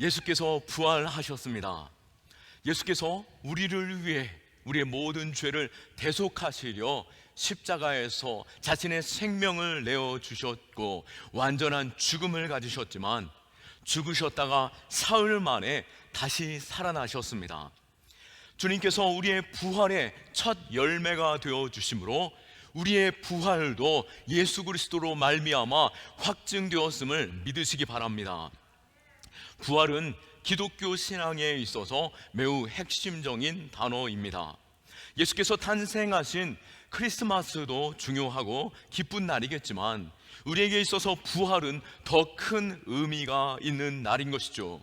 예수께서 부활하셨습니다. 예수께서 우리를 위해 우리의 모든 죄를 대속하시려 십자가에서 자신의 생명을 내어 주셨고 완전한 죽음을 가지셨지만 죽으셨다가 사흘 만에 다시 살아나셨습니다. 주님께서 우리의 부활의 첫 열매가 되어 주심으로 우리의 부활도 예수 그리스도로 말미암아 확증되었음을 믿으시기 바랍니다. 부활은 기독교 신앙에 있어서 매우 핵심적인 단어입니다. 예수께서 탄생하신 크리스마스도 중요하고 기쁜 날이겠지만 우리에게 있어서 부활은 더 큰 의미가 있는 날인 것이죠.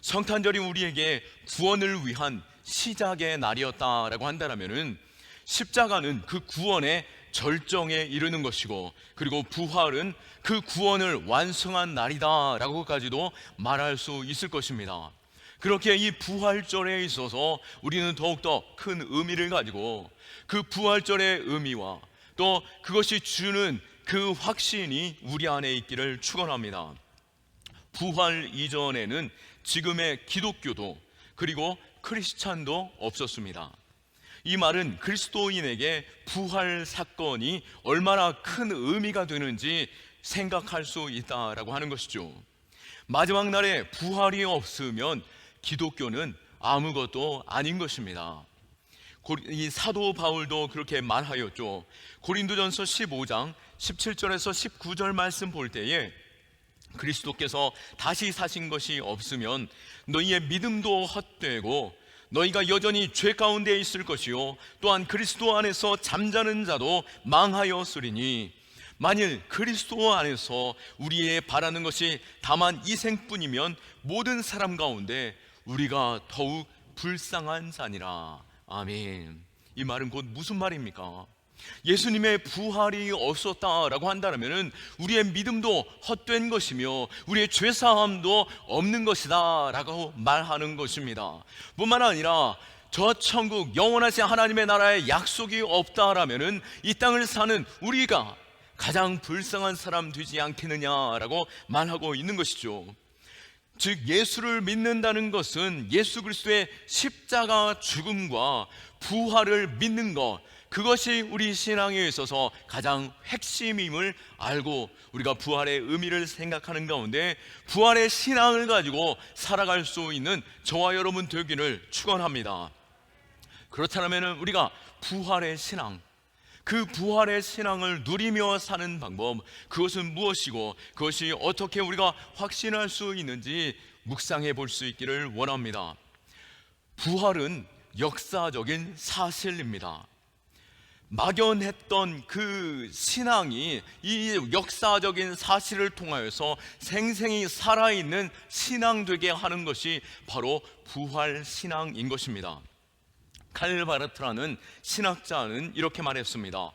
성탄절이 우리에게 구원을 위한 시작의 날이었다라고 한다면은 십자가는 그 구원의 절정에 이르는 것이고 그리고 부활은 그 구원을 완성한 날이다라고까지도 말할 수 있을 것입니다. 그렇게 이 부활절에 있어서 우리는 더욱더 큰 의미를 가지고 그 부활절의 의미와 또 그것이 주는 그 확신이 우리 안에 있기를 축원합니다. 부활 이전에는 지금의 기독교도 그리고 크리스찬도 없었습니다. 이 말은 그리스도인에게 부활 사건이 얼마나 큰 의미가 되는지 생각할 수 있다라고 하는 것이죠. 마지막 날에 부활이 없으면 기독교는 아무것도 아닌 것입니다. 이 사도 바울도 그렇게 말하였죠. 고린도전서 15장 17절에서 19절 말씀 볼 때에 그리스도께서 다시 사신 것이 없으면 너희의 믿음도 헛되고 너희가 여전히 죄 가운데 있을 것이요. 또한 그리스도 안에서 잠자는 자도 망하였으리니. 만일 그리스도 안에서 우리의 바라는 것이 다만 이 생뿐이면 모든 사람 가운데 우리가 더욱 불쌍한 자니라. 아멘. 이 말은 곧 무슨 말입니까? 예수님의 부활이 없었다라고 한다면 우리의 믿음도 헛된 것이며 우리의 죄사함도 없는 것이다라고 말하는 것입니다. 뿐만 아니라 저 천국 영원하신 하나님의 나라에 약속이 없다라면은 이 땅을 사는 우리가 가장 불쌍한 사람 되지 않겠느냐라고 말하고 있는 것이죠. 즉 예수를 믿는다는 것은 예수 그리스도의 십자가 죽음과 부활을 믿는 것 그것이 우리 신앙에 있어서 가장 핵심임을 알고 우리가 부활의 의미를 생각하는 가운데 부활의 신앙을 가지고 살아갈 수 있는 저와 여러분 되기를 축원합니다. 그렇다면 우리가 부활의 신앙 그 부활의 신앙을 누리며 사는 방법 그것은 무엇이고 그것이 어떻게 우리가 확신할 수 있는지 묵상해 볼 수 있기를 원합니다. 부활은 역사적인 사실입니다. 막연했던 그 신앙이 이 역사적인 사실을 통하여서 생생히 살아있는 신앙 되게 하는 것이 바로 부활 신앙인 것입니다. 칼 바르트라는 신학자는 이렇게 말했습니다.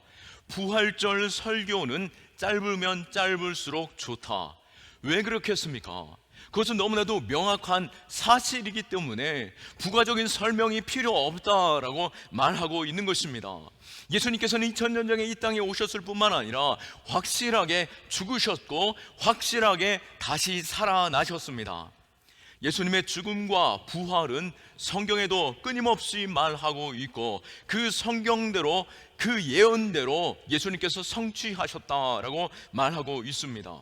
부활절 설교는 짧으면 짧을수록 좋다. 왜 그렇겠습니까? 그것은 너무나도 명확한 사실이기 때문에 부가적인 설명이 필요 없다라고 말하고 있는 것입니다. 예수님께서는 2000년 전에 이 땅에 오셨을 뿐만 아니라 확실하게 죽으셨고 확실하게 다시 살아나셨습니다. 예수님의 죽음과 부활은 성경에도 끊임없이 말하고 있고 그 성경대로 그 예언대로 예수님께서 성취하셨다라고 말하고 있습니다.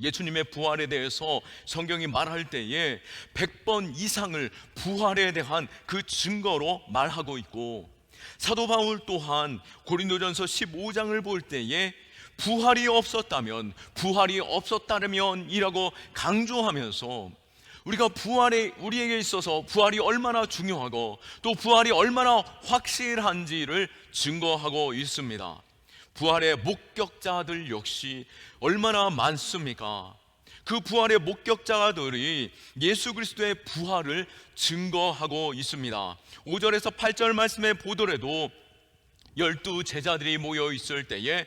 예수님의 부활에 대해서 성경이 말할 때에 100번 이상을 부활에 대한 그 증거로 말하고 있고 사도 바울 또한 고린도전서 15장을 볼 때에 부활이 없었다면 부활이 없었다면이라고 강조하면서 우리가 부활에 우리에게 있어서 부활이 얼마나 중요하고 또 부활이 얼마나 확실한지를 증거하고 있습니다. 부활의 목격자들 역시 얼마나 많습니까? 그 부활의 목격자들이 예수 그리스도의 부활을 증거하고 있습니다. 5절에서 8절 말씀에 보더라도 열두 제자들이 모여 있을 때에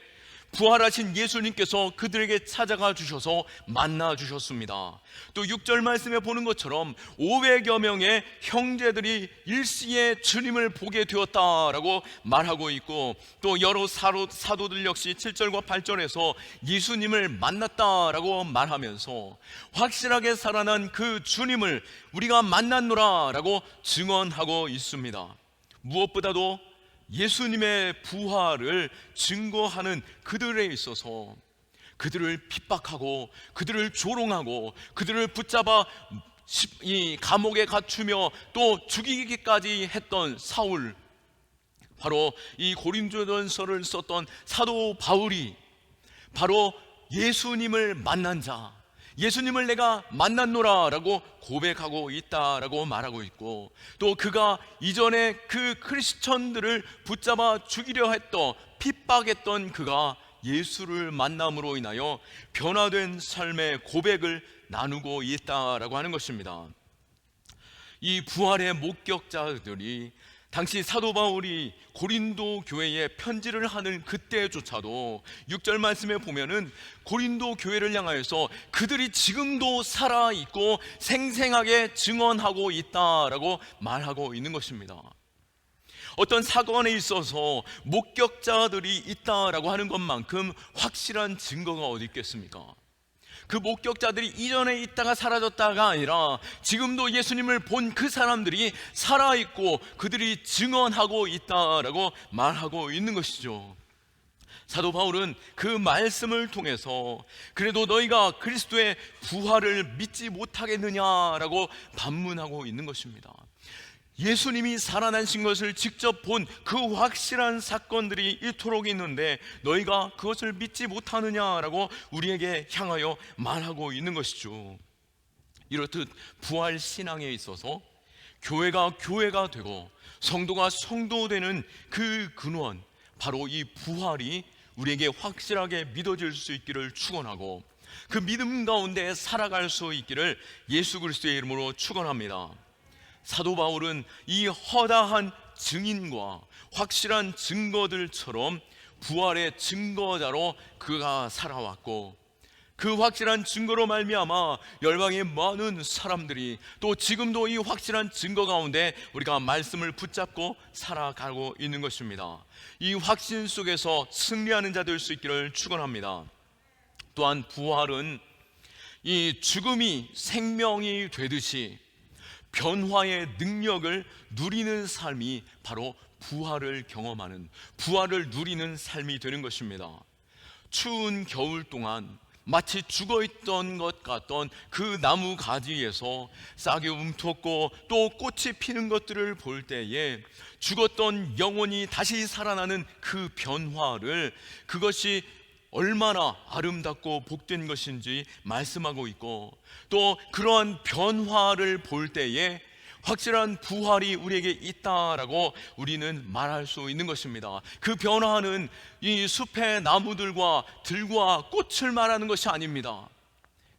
부활하신 예수님께서 그들에게 찾아가 주셔서 만나 주셨습니다. 또 6절 말씀에 보는 것처럼 500여 명의 형제들이 일시에 주님을 보게 되었다라고 말하고 있고 또 여러 사도, 사도들 역시 7절과 8절에서 예수님을 만났다라고 말하면서 확실하게 살아난 그 주님을 우리가 만났노라라고 증언하고 있습니다. 무엇보다도 예수님의 부활을 증거하는 그들에 있어서 그들을 핍박하고 그들을 조롱하고 그들을 붙잡아 이 감옥에 갇히며 또 죽이기까지 했던 사울. 바로 이 고린도전서를 썼던 사도 바울이 바로 예수님을 만난 자 예수님을 내가 만났노라 라고 고백하고 있다라고 말하고 있고 또 그가 이전에 그 크리스천들을 붙잡아 죽이려 했던 핍박했던 그가 예수를 만남으로 인하여 변화된 삶의 고백을 나누고 있다라고 하는 것입니다. 이 부활의 목격자들이 당시 사도 바울이 고린도 교회에 편지를 하는 그때조차도 6절 말씀에 보면은 고린도 교회를 향하여서 그들이 지금도 살아 있고 생생하게 증언하고 있다라고 말하고 있는 것입니다. 어떤 사건에 있어서 목격자들이 있다라고 하는 것만큼 확실한 증거가 어디 있겠습니까? 그 목격자들이 이전에 있다가 사라졌다가 아니라 지금도 예수님을 본 그 사람들이 살아있고 그들이 증언하고 있다라고 말하고 있는 것이죠. 사도 바울은 그 말씀을 통해서 그래도 너희가 그리스도의 부활을 믿지 못하겠느냐라고 반문하고 있는 것입니다. 예수님이 살아나신 것을 직접 본 그 확실한 사건들이 이토록 있는데 너희가 그것을 믿지 못하느냐라고 우리에게 향하여 말하고 있는 것이죠. 이렇듯 부활 신앙에 있어서 교회가 교회가 되고 성도가 성도 되는 그 근원 바로 이 부활이 우리에게 확실하게 믿어질 수 있기를 축원하고 그 믿음 가운데 살아갈 수 있기를 예수 그리스도의 이름으로 축원합니다. 사도 바울은 이 허다한 증인과 확실한 증거들처럼 부활의 증거자로 그가 살아왔고 그 확실한 증거로 말미암아 열방의 많은 사람들이 또 지금도 이 확실한 증거 가운데 우리가 말씀을 붙잡고 살아가고 있는 것입니다. 이 확신 속에서 승리하는 자 될 수 있기를 축원합니다. 또한 부활은 이 죽음이 생명이 되듯이 변화의 능력을 누리는 삶이 바로 부활을 경험하는 부활을 누리는 삶이 되는 것입니다. 추운 겨울 동안 마치 죽어 있던 것 같던 그 나무 가지에서 싹이 움텄고 또 꽃이 피는 것들을 볼 때에 죽었던 영혼이 다시 살아나는 그 변화를 그것이 얼마나 아름답고 복된 것인지 말씀하고 있고 또 그러한 변화를 볼 때에 확실한 부활이 우리에게 있다라고 우리는 말할 수 있는 것입니다. 그 변화는 이 숲의 나무들과 들과 꽃을 말하는 것이 아닙니다.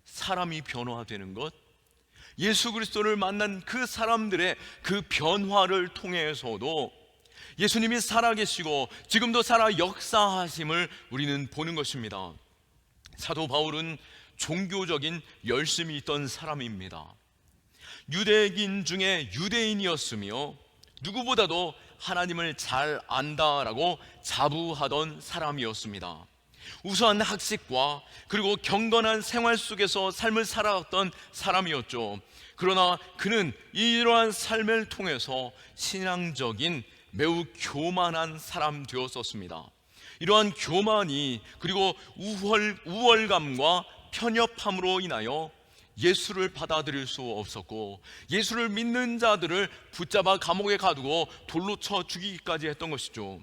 사람이 변화되는 것, 예수 그리스도를 만난 그 사람들의 그 변화를 통해서도 예수님이 살아계시고 지금도 살아 역사하심을 우리는 보는 것입니다. 사도 바울은 종교적인 열심이 있던 사람입니다. 유대인 중에 유대인이었으며 누구보다도 하나님을 잘 안다라고 자부하던 사람이었습니다. 우수한 학식과 그리고 경건한 생활 속에서 삶을 살아왔던 사람이었죠. 그러나 그는 이러한 삶을 통해서 신앙적인 매우 교만한 사람 되었었습니다. 이러한 교만이 그리고 우월, 우월감과 편협함으로 인하여 예수를 받아들일 수 없었고 예수를 믿는 자들을 붙잡아 감옥에 가두고 돌로 쳐 죽이기까지 했던 것이죠.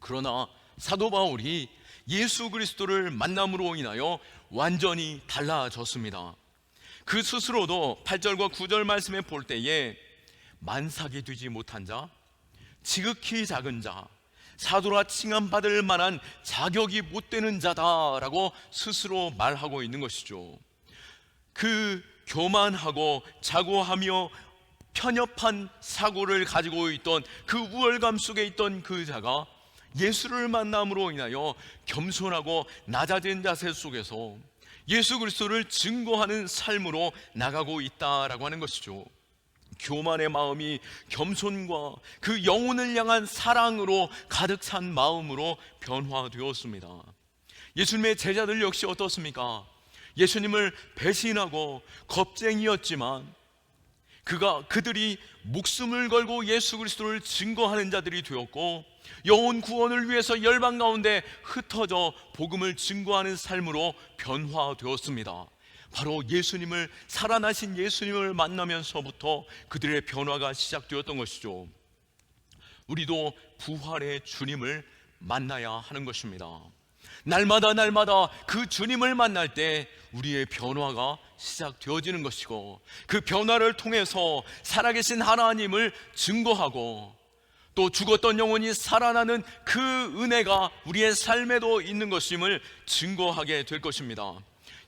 그러나 사도 바울이 예수 그리스도를 만남으로 인하여 완전히 달라졌습니다. 그 스스로도 8절과 9절 말씀에 볼 때에 만삭이 되지 못한 자, 지극히 작은 자, 사도라 칭함받을 만한 자격이 못 되는 자다라고 스스로 말하고 있는 것이죠. 그 교만하고 자고하며 편협한 사고를 가지고 있던 그 우월감 속에 있던 그 자가 예수를 만남으로 인하여 겸손하고 낮아진 자세 속에서 예수 그리스도를 증거하는 삶으로 나가고 있다라고 하는 것이죠. 교만의 마음이 겸손과 그 영혼을 향한 사랑으로 가득 찬 마음으로 변화되었습니다. 예수님의 제자들 역시 어떻습니까? 예수님을 배신하고 겁쟁이였지만 그가 그들이 목숨을 걸고 예수 그리스도를 증거하는 자들이 되었고 영혼 구원을 위해서 열방 가운데 흩어져 복음을 증거하는 삶으로 변화되었습니다. 바로 예수님을 살아나신 예수님을 만나면서부터 그들의 변화가 시작되었던 것이죠. 우리도 부활의 주님을 만나야 하는 것입니다. 날마다 날마다 그 주님을 만날 때 우리의 변화가 시작되어지는 것이고 그 변화를 통해서 살아계신 하나님을 증거하고 또 죽었던 영혼이 살아나는 그 은혜가 우리의 삶에도 있는 것임을 증거하게 될 것입니다.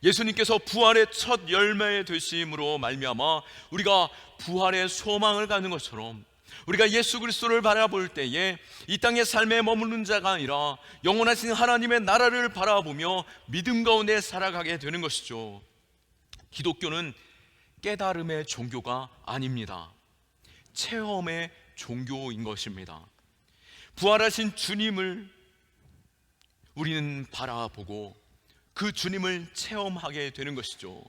예수님께서 부활의 첫 열매 되심으로 말미암아 우리가 부활의 소망을 갖는 것처럼 우리가 예수 그리스도를 바라볼 때에 이 땅의 삶에 머무는 자가 아니라 영원하신 하나님의 나라를 바라보며 믿음 가운데 살아가게 되는 것이죠. 기독교는 깨달음의 종교가 아닙니다. 체험의 종교인 것입니다. 부활하신 주님을 우리는 바라보고 그 주님을 체험하게 되는 것이죠.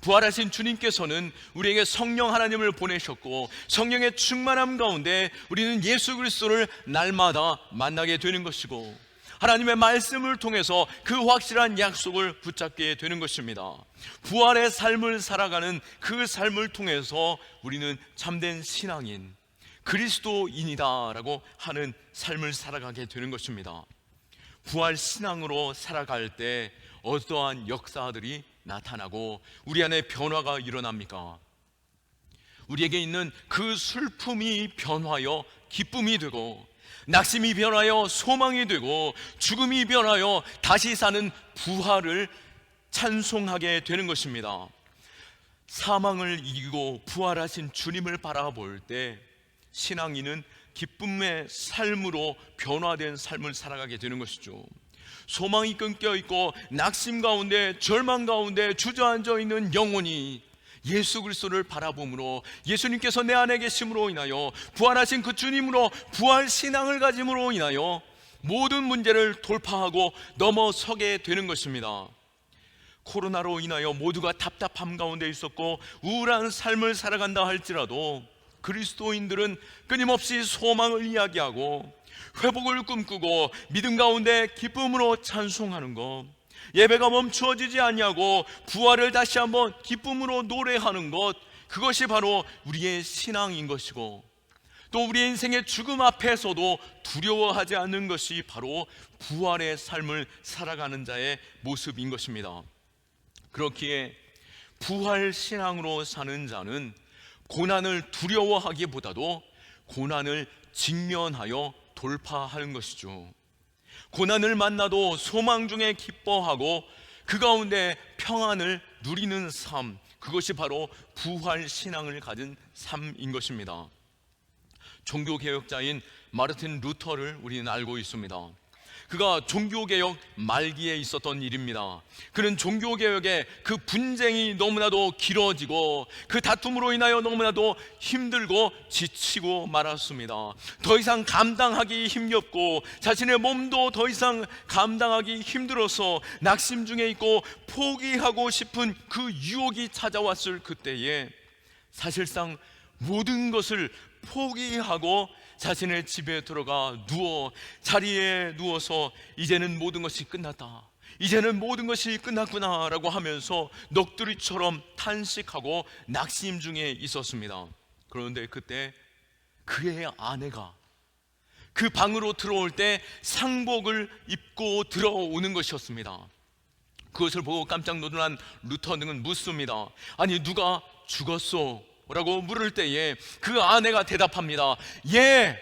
부활하신 주님께서는 우리에게 성령 하나님을 보내셨고 성령의 충만함 가운데 우리는 예수 그리스도를 날마다 만나게 되는 것이고 하나님의 말씀을 통해서 그 확실한 약속을 붙잡게 되는 것입니다. 부활의 삶을 살아가는 그 삶을 통해서 우리는 참된 신앙인 그리스도인이다라고 하는 삶을 살아가게 되는 것입니다. 부활 신앙으로 살아갈 때 어떠한 역사들이 나타나고 우리 안에 변화가 일어납니까? 우리에게 있는 그 슬픔이 변하여 기쁨이 되고 낙심이 변하여 소망이 되고 죽음이 변하여 다시 사는 부활을 찬송하게 되는 것입니다. 사망을 이기고 부활하신 주님을 바라볼 때 신앙인은 기쁨의 삶으로 변화된 삶을 살아가게 되는 것이죠. 소망이 끊겨 있고 낙심 가운데 절망 가운데 주저앉아 있는 영혼이 예수 그리스도를 바라봄으로 예수님께서 내 안에 계심으로 인하여 부활하신 그 주님으로 부활 신앙을 가짐으로 인하여 모든 문제를 돌파하고 넘어서게 되는 것입니다. 코로나로 인하여 모두가 답답함 가운데 있었고 우울한 삶을 살아간다 할지라도 그리스도인들은 끊임없이 소망을 이야기하고 회복을 꿈꾸고 믿음 가운데 기쁨으로 찬송하는 것 예배가 멈추어지지 않냐고 부활을 다시 한번 기쁨으로 노래하는 것 그것이 바로 우리의 신앙인 것이고 또 우리의 인생의 죽음 앞에서도 두려워하지 않는 것이 바로 부활의 삶을 살아가는 자의 모습인 것입니다. 그렇기에 부활 신앙으로 사는 자는 고난을 두려워하기보다도 고난을 직면하여 돌파하는 것이죠. 고난을 만나도 소망 중에 기뻐하고 그 가운데 평안을 누리는 삶, 그것이 바로 부활 신앙을 가진 삶인 것입니다. 종교 개혁자인 마르틴 루터를 우리는 알고 있습니다. 그가 종교개혁 말기에 있었던 일입니다. 그는 종교개혁의 그 분쟁이 너무나도 길어지고 그 다툼으로 인하여 너무나도 힘들고 지치고 말았습니다. 더 이상 감당하기 힘겹고 자신의 몸도 더 이상 감당하기 힘들어서 낙심 중에 있고 포기하고 싶은 그 유혹이 찾아왔을 그때에 사실상 모든 것을 포기하고 자신의 집에 들어가 누워 자리에 누워서 이제는 모든 것이 끝났다. 이제는 모든 것이 끝났구나라고 하면서 넋두리처럼 탄식하고 낙심 중에 있었습니다. 그런데 그때 그의 아내가 그 방으로 들어올 때 상복을 입고 들어오는 것이었습니다. 그것을 보고 깜짝 놀란 루터는 묻습니다. 아니 누가 죽었소? 라고 물을 때에 그 아내가 대답합니다. 예,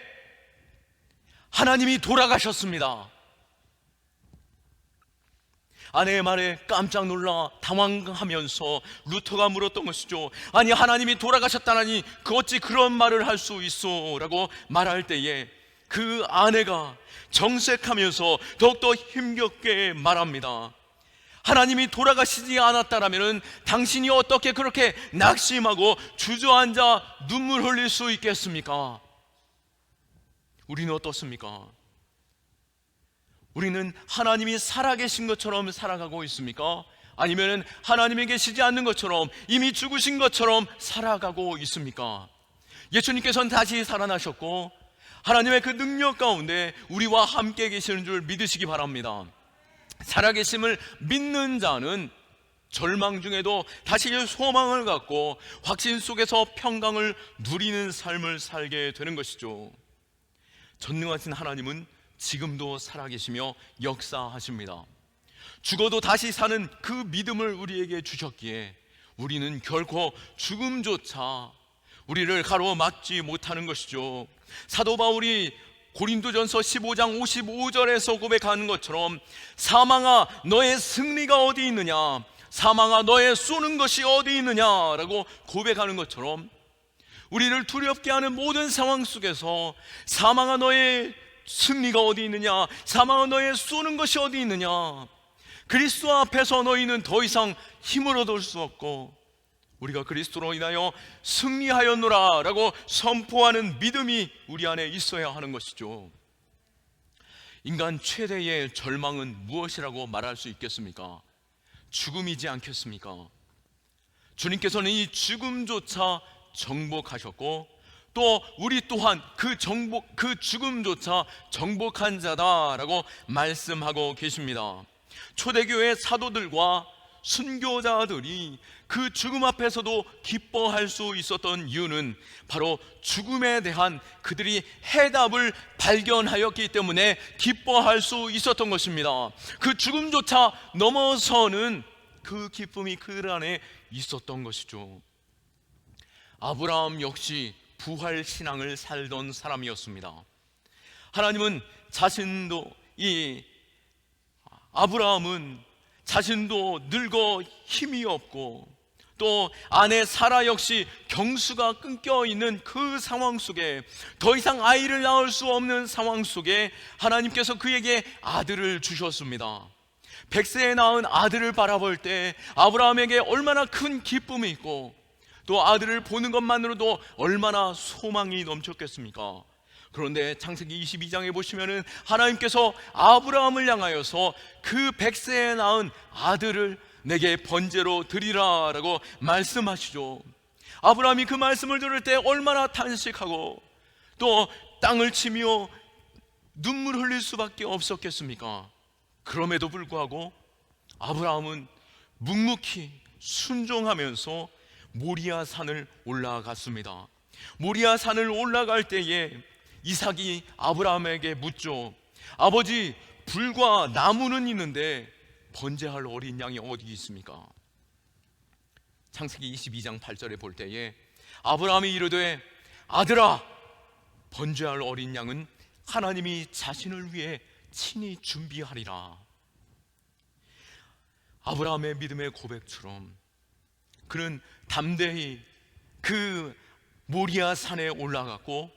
하나님이 돌아가셨습니다. 아내의 말에 깜짝 놀라 당황하면서 루터가 물었던 것이죠. 아니 하나님이 돌아가셨다니 그 어찌 그런 말을 할 수 있어? 라고 말할 때에 그 아내가 정색하면서 더욱더 힘겹게 말합니다. 하나님이 돌아가시지 않았다라면 당신이 어떻게 그렇게 낙심하고 주저앉아 눈물 흘릴 수 있겠습니까? 우리는 어떻습니까? 우리는 하나님이 살아계신 것처럼 살아가고 있습니까? 아니면 하나님이 계시지 않는 것처럼 이미 죽으신 것처럼 살아가고 있습니까? 예수님께서는 다시 살아나셨고 하나님의 그 능력 가운데 우리와 함께 계시는 줄 믿으시기 바랍니다. 살아계심을 믿는 자는 절망 중에도 다시 소망을 갖고 확신 속에서 평강을 누리는 삶을 살게 되는 것이죠. 전능하신 하나님은 지금도 살아계시며 역사하십니다. 죽어도 다시 사는 그 믿음을 우리에게 주셨기에 우리는 결코 죽음조차 우리를 가로막지 못하는 것이죠. 사도 바울이 고린도전서 15장 55절에서 고백하는 것처럼 사망아 너의 승리가 어디 있느냐? 사망아 너의 쏘는 것이 어디 있느냐라고 고백하는 것처럼 우리를 두렵게 하는 모든 상황 속에서 사망아 너의 승리가 어디 있느냐? 사망아 너의 쏘는 것이 어디 있느냐? 그리스도 앞에서 너희는 더 이상 힘을 얻을 수 없고 우리가 그리스도로 인하여 승리하였노라 라고 선포하는 믿음이 우리 안에 있어야 하는 것이죠 인간 최대의 절망은 무엇이라고 말할 수 있겠습니까? 죽음이지 않겠습니까? 주님께서는 이 죽음조차 정복하셨고 또 우리 또한 그 정복 그 죽음조차 정복한 자다라고 말씀하고 계십니다. 초대교회 사도들과 순교자들이 그 죽음 앞에서도 기뻐할 수 있었던 이유는 바로 죽음에 대한 그들이 해답을 발견하였기 때문에 기뻐할 수 있었던 것입니다. 그 죽음조차 넘어서는 그 기쁨이 그들 안에 있었던 것이죠. 아브라함 역시 부활 신앙을 살던 사람이었습니다. 하나님은 자신도 이 아브라함은 자신도 늙어 힘이 없고 또 아내 사라 역시 경수가 끊겨 있는 그 상황 속에 더 이상 아이를 낳을 수 없는 상황 속에 하나님께서 그에게 아들을 주셨습니다. 백세에 낳은 아들을 바라볼 때 아브라함에게 얼마나 큰 기쁨이 있고 또 아들을 보는 것만으로도 얼마나 소망이 넘쳤겠습니까? 그런데 창세기 22장에 보시면은 하나님께서 아브라함을 향하여서 그 백세에 낳은 아들을 내게 번제로 드리라라고 말씀하시죠. 아브라함이 그 말씀을 들을 때 얼마나 탄식하고 또 땅을 치며 눈물 흘릴 수밖에 없었겠습니까? 그럼에도 불구하고 아브라함은 묵묵히 순종하면서 모리아 산을 올라갔습니다. 모리아 산을 올라갈 때에 이삭이 아브라함에게 묻죠. 아버지, 불과 나무는 있는데 번제할 어린 양이 어디 있습니까? 창세기 22장 8절에 볼 때에 아브라함이 이르되 아들아, 번제할 어린 양은 하나님이 자신을 위해 친히 준비하리라. 아브라함의 믿음의 고백처럼 그는 담대히 그 모리아 산에 올라갔고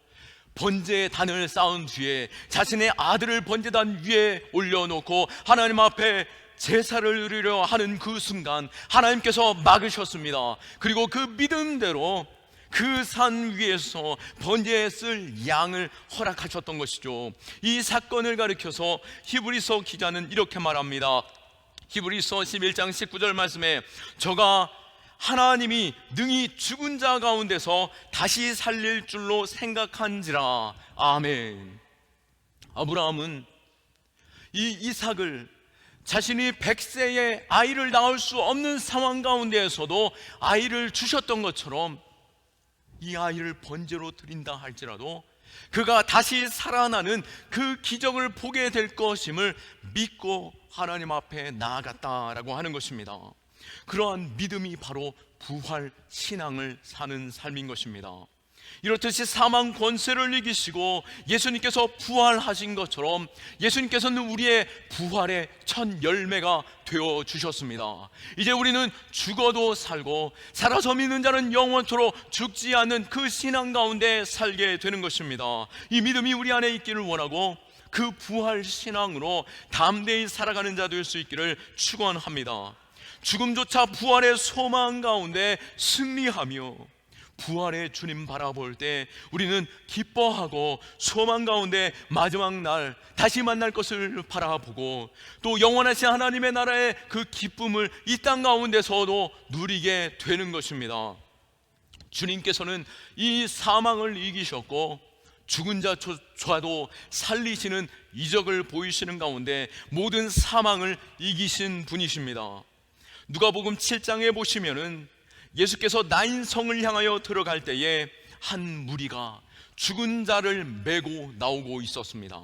번제의 단을 쌓은 뒤에 자신의 아들을 번제단 위에 올려놓고 하나님 앞에 제사를 드리려 하는 그 순간 하나님께서 막으셨습니다. 그리고 그 믿음대로 그 산 위에서 번제에 쓸 양을 허락하셨던 것이죠. 이 사건을 가리켜서 히브리서 기자는 이렇게 말합니다. 히브리서 11장 19절 말씀에 저가 하나님이 능히 죽은 자 가운데서 다시 살릴 줄로 생각한지라 아멘. 아브라함은 이 이삭을 자신이 백세의 아이를 낳을 수 없는 상황 가운데에서도 아이를 주셨던 것처럼 이 아이를 번제로 드린다 할지라도 그가 다시 살아나는 그 기적을 보게 될 것임을 믿고 하나님 앞에 나아갔다라고 하는 것입니다. 그러한 믿음이 바로 부활 신앙을 사는 삶인 것입니다. 이렇듯이 사망 권세를 이기시고 예수님께서 부활하신 것처럼 예수님께서는 우리의 부활의 첫 열매가 되어 주셨습니다. 이제 우리는 죽어도 살고 살아서 믿는 자는 영원토록 죽지 않는 그 신앙 가운데 살게 되는 것입니다. 이 믿음이 우리 안에 있기를 원하고 그 부활 신앙으로 담대히 살아가는 자 될 수 있기를 축원합니다. 죽음조차 부활의 소망 가운데 승리하며 부활의 주님 바라볼 때 우리는 기뻐하고 소망 가운데 마지막 날 다시 만날 것을 바라보고 또 영원하신 하나님의 나라의 그 기쁨을 이 땅 가운데서도 누리게 되는 것입니다. 주님께서는 이 사망을 이기셨고 죽은 자조차도 살리시는 이적을 보이시는 가운데 모든 사망을 이기신 분이십니다. 누가복음 7장에 보시면은 예수께서 나인성을 향하여 들어갈 때에 한 무리가 죽은 자를 메고 나오고 있었습니다.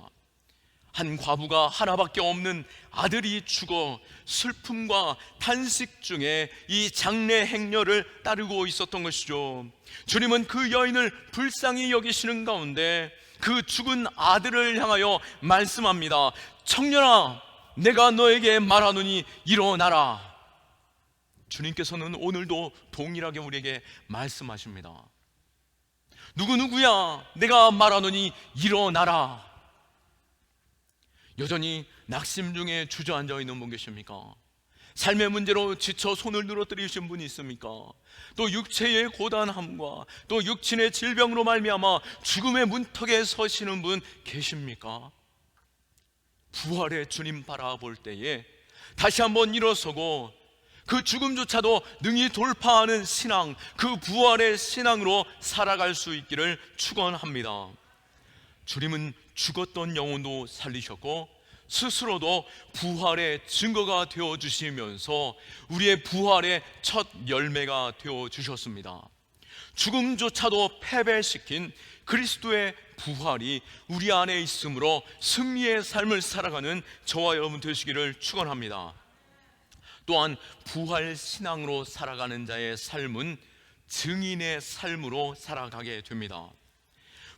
한 과부가 하나밖에 없는 아들이 죽어 슬픔과 탄식 중에 이 장례 행렬을 따르고 있었던 것이죠. 주님은 그 여인을 불쌍히 여기시는 가운데 그 죽은 아들을 향하여 말씀합니다. 청년아, 내가 너에게 말하노니 일어나라. 주님께서는 오늘도 동일하게 우리에게 말씀하십니다. 누구누구야, 내가 말하노니 일어나라. 여전히 낙심 중에 주저앉아 있는 분 계십니까? 삶의 문제로 지쳐 손을 늘어뜨리신 분이 있습니까? 또 육체의 고단함과 또 육신의 질병으로 말미암아 죽음의 문턱에 서시는 분 계십니까? 부활의 주님 바라볼 때에 다시 한번 일어서고 그 죽음조차도 능히 돌파하는 신앙, 그 부활의 신앙으로 살아갈 수 있기를 축원합니다. 주님은 죽었던 영혼도 살리셨고 스스로도 부활의 증거가 되어 주시면서 우리의 부활의 첫 열매가 되어 주셨습니다. 죽음조차도 패배시킨 그리스도의 부활이 우리 안에 있으므로 승리의 삶을 살아가는 저와 여러분 되시기를 축원합니다. 또한 부활 신앙으로 살아가는 자의 삶은 증인의 삶으로 살아가게 됩니다.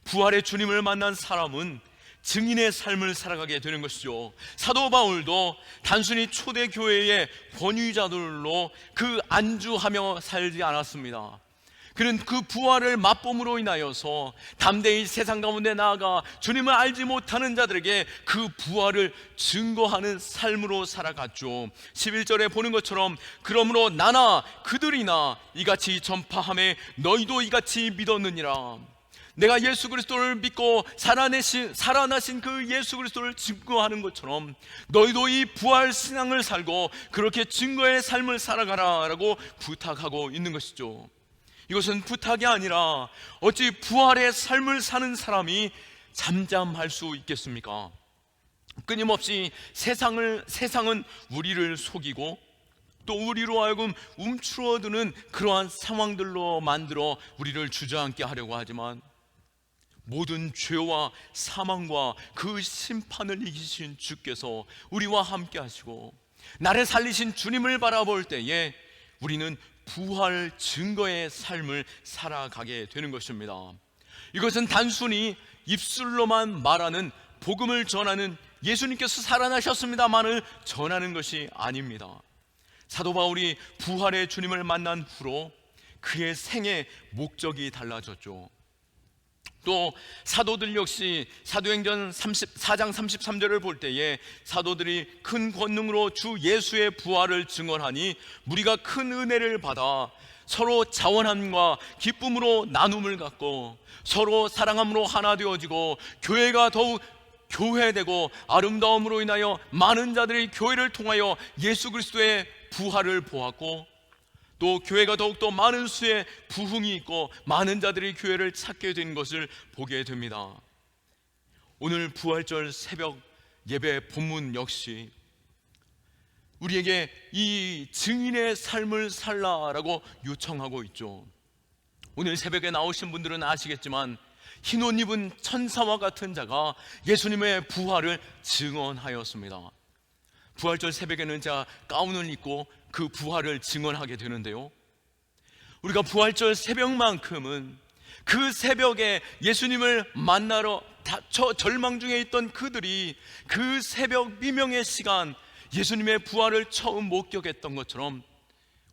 부활의 주님을 만난 사람은 증인의 삶을 살아가게 되는 것이죠. 사도 바울도 단순히 초대 교회의 권위자들로 그 안주하며 살지 않았습니다. 그는 그 부활을 맛봄으로 인하여서 담대히 세상 가운데 나아가 주님을 알지 못하는 자들에게 그 부활을 증거하는 삶으로 살아갔죠. 11절에 보는 것처럼 그러므로 나나 그들이나 이같이 전파함에 너희도 이같이 믿었느니라. 내가 예수 그리스도를 믿고 살아내신 살아나신 그 예수 그리스도를 증거하는 것처럼 너희도 이 부활 신앙을 살고 그렇게 증거의 삶을 살아가라 라고 부탁하고 있는 것이죠. 이것은 부탁이 아니라 어찌 부활의 삶을 사는 사람이 잠잠할 수 있겠습니까? 끊임없이 세상을 세상은 우리를 속이고 또 우리로 하여금 움츠러드는 그러한 상황들로 만들어 우리를 주저앉게 하려고 하지만 모든 죄와 사망과 그 심판을 이기신 주께서 우리와 함께 하시고 나를 살리신 주님을 바라볼 때에 우리는 부활 증거의 삶을 살아가게 되는 것입니다. 이것은 단순히 입술로만 말하는 복음을 전하는 예수님께서 살아나셨습니다만을 전하는 것이 아닙니다. 사도 바울이 부활의 주님을 만난 후로 그의 생의 목적이 달라졌죠. 또 사도들 역시 사도행전 34장 33절을 볼 때에 사도들이 큰 권능으로 주 예수의 부활을 증언하니 무리가 큰 은혜를 받아 서로 자원함과 기쁨으로 나눔을 갖고 서로 사랑함으로 하나 되어지고 교회가 더욱 교회되고 아름다움으로 인하여 많은 자들이 교회를 통하여 예수 그리스도의 부활을 보았고 또 교회가 더욱더 많은 수의 부흥이 있고 많은 자들이 교회를 찾게 된 것을 보게 됩니다. 오늘 부활절 새벽 예배 본문 역시 우리에게 이 증인의 삶을 살라라고 요청하고 있죠. 오늘 새벽에 나오신 분들은 아시겠지만 흰 옷 입은 천사와 같은 자가 예수님의 부활을 증언하였습니다. 부활절 새벽에는 제가 가운을 입고 그 부활을 증언하게 되는데요. 우리가 부활절 새벽만큼은 그 새벽에 예수님을 만나러 다, 저 절망 중에 있던 그들이 그 새벽 미명의 시간 예수님의 부활을 처음 목격했던 것처럼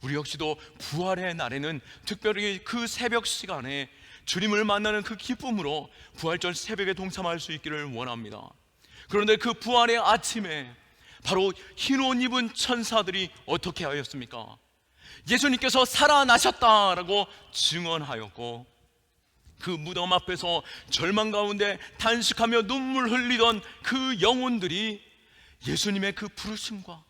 우리 역시도 부활의 날에는 특별히 그 새벽 시간에 주님을 만나는 그 기쁨으로 부활절 새벽에 동참할 수 있기를 원합니다. 그런데 그 부활의 아침에 바로 흰 옷 입은 천사들이 어떻게 하였습니까? 예수님께서 살아나셨다라고 증언하였고 그 무덤 앞에서 절망 가운데 단식하며 눈물 흘리던 그 영혼들이 예수님의 그 부르심과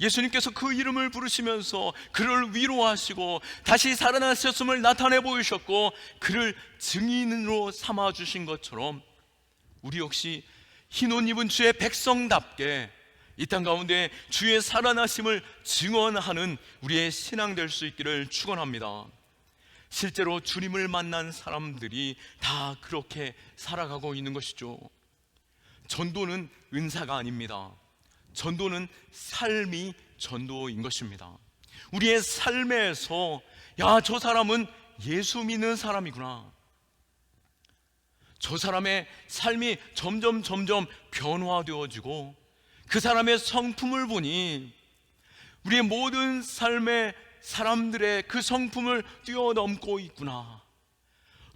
예수님께서 그 이름을 부르시면서 그를 위로하시고 다시 살아나셨음을 나타내 보이셨고 그를 증인으로 삼아 주신 것처럼 우리 역시 흰 옷 입은 주의 백성답게 이 땅 가운데 주의 살아나심을 증언하는 우리의 신앙 될 수 있기를 축원합니다. 실제로 주님을 만난 사람들이 다 그렇게 살아가고 있는 것이죠. 전도는 은사가 아닙니다. 전도는 삶이 전도인 것입니다. 우리의 삶에서 야, 저 사람은 예수 믿는 사람이구나. 저 사람의 삶이 점점 점점 변화되어지고 그 사람의 성품을 보니 우리의 모든 삶의 사람들의 그 성품을 뛰어넘고 있구나.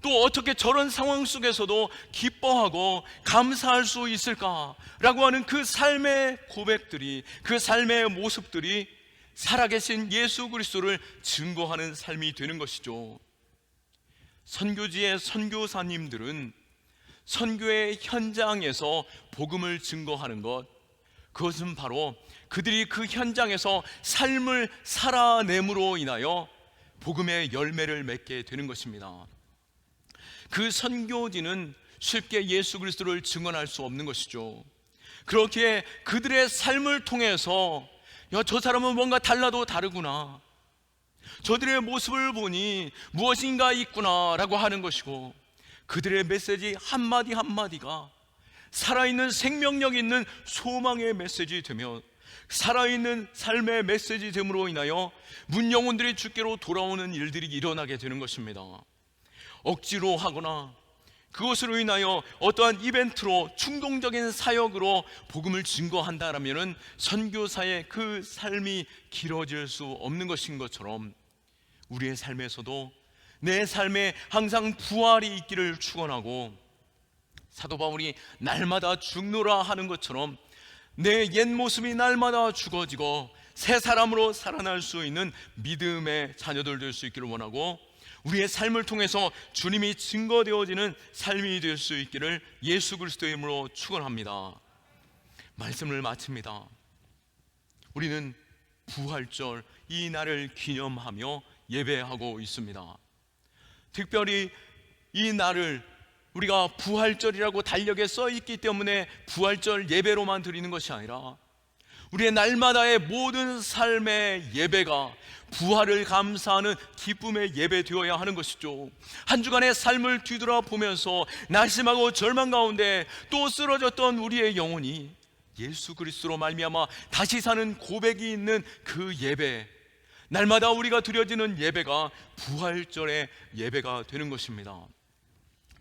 또 어떻게 저런 상황 속에서도 기뻐하고 감사할 수 있을까라고 하는 그 삶의 고백들이 그 삶의 모습들이 살아계신 예수 그리스도를 증거하는 삶이 되는 것이죠. 선교지의 선교사님들은 선교의 현장에서 복음을 증거하는 것 그것은 바로 그들이 그 현장에서 삶을 살아냄으로 인하여 복음의 열매를 맺게 되는 것입니다. 그 선교지는 쉽게 예수 그리스도를 증언할 수 없는 것이죠. 그렇게 그들의 삶을 통해서 야, 저 사람은 뭔가 달라도 다르구나. 저들의 모습을 보니 무엇인가 있구나라고 하는 것이고 그들의 메시지 한마디 한마디가 살아있는 생명력 있는 소망의 메시지 되며 살아있는 삶의 메시지 됨으로 인하여 문 영혼들이 주께로 돌아오는 일들이 일어나게 되는 것입니다. 억지로 하거나 그것으로 인하여 어떠한 이벤트로 충동적인 사역으로 복음을 증거한다라면은 선교사의 그 삶이 길어질 수 없는 것인 것처럼 우리의 삶에서도 내 삶에 항상 부활이 있기를 축원하고 사도 바울이 날마다 죽노라 하는 것처럼 내 옛 모습이 날마다 죽어지고 새 사람으로 살아날 수 있는 믿음의 자녀들 될 수 있기를 원하고 우리의 삶을 통해서 주님이 증거되어지는 삶이 될 수 있기를 예수 그리스도의 이름으로 축원합니다. 말씀을 마칩니다. 우리는 부활절 이 날을 기념하며 예배하고 있습니다. 특별히 이 날을 우리가 부활절이라고 달력에 써 있기 때문에 부활절 예배로만 드리는 것이 아니라 우리의 날마다의 모든 삶의 예배가 부활을 감사하는 기쁨의 예배 되어야 하는 것이죠. 한 주간의 삶을 뒤돌아 보면서 낙심하고 절망 가운데 또 쓰러졌던 우리의 영혼이 예수 그리스도로 말미암아 다시 사는 고백이 있는 그 예배 날마다 우리가 드려지는 예배가 부활절의 예배가 되는 것입니다.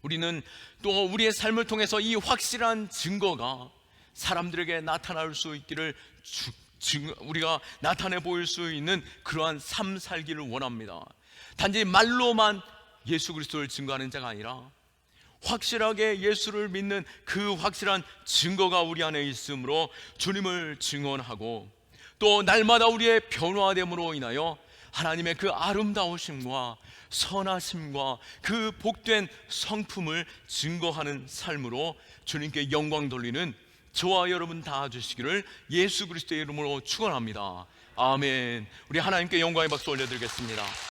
우리는 또 우리의 삶을 통해서 이 확실한 증거가 사람들에게 나타날 수 있기를 주, 증, 우리가 나타내 보일 수 있는 그러한 삶 살기를 원합니다. 단지 말로만 예수 그리스도를 증거하는 자가 아니라 확실하게 예수를 믿는 그 확실한 증거가 우리 안에 있으므로 주님을 증언하고 또 날마다 우리의 변화됨으로 인하여 하나님의 그 아름다우심과 선하심과 그 복된 성품을 증거하는 삶으로 주님께 영광 돌리는 저와 여러분 다 주시기를 예수 그리스도의 이름으로 축원합니다. 아멘. 우리 하나님께 영광의 박수 올려드리겠습니다.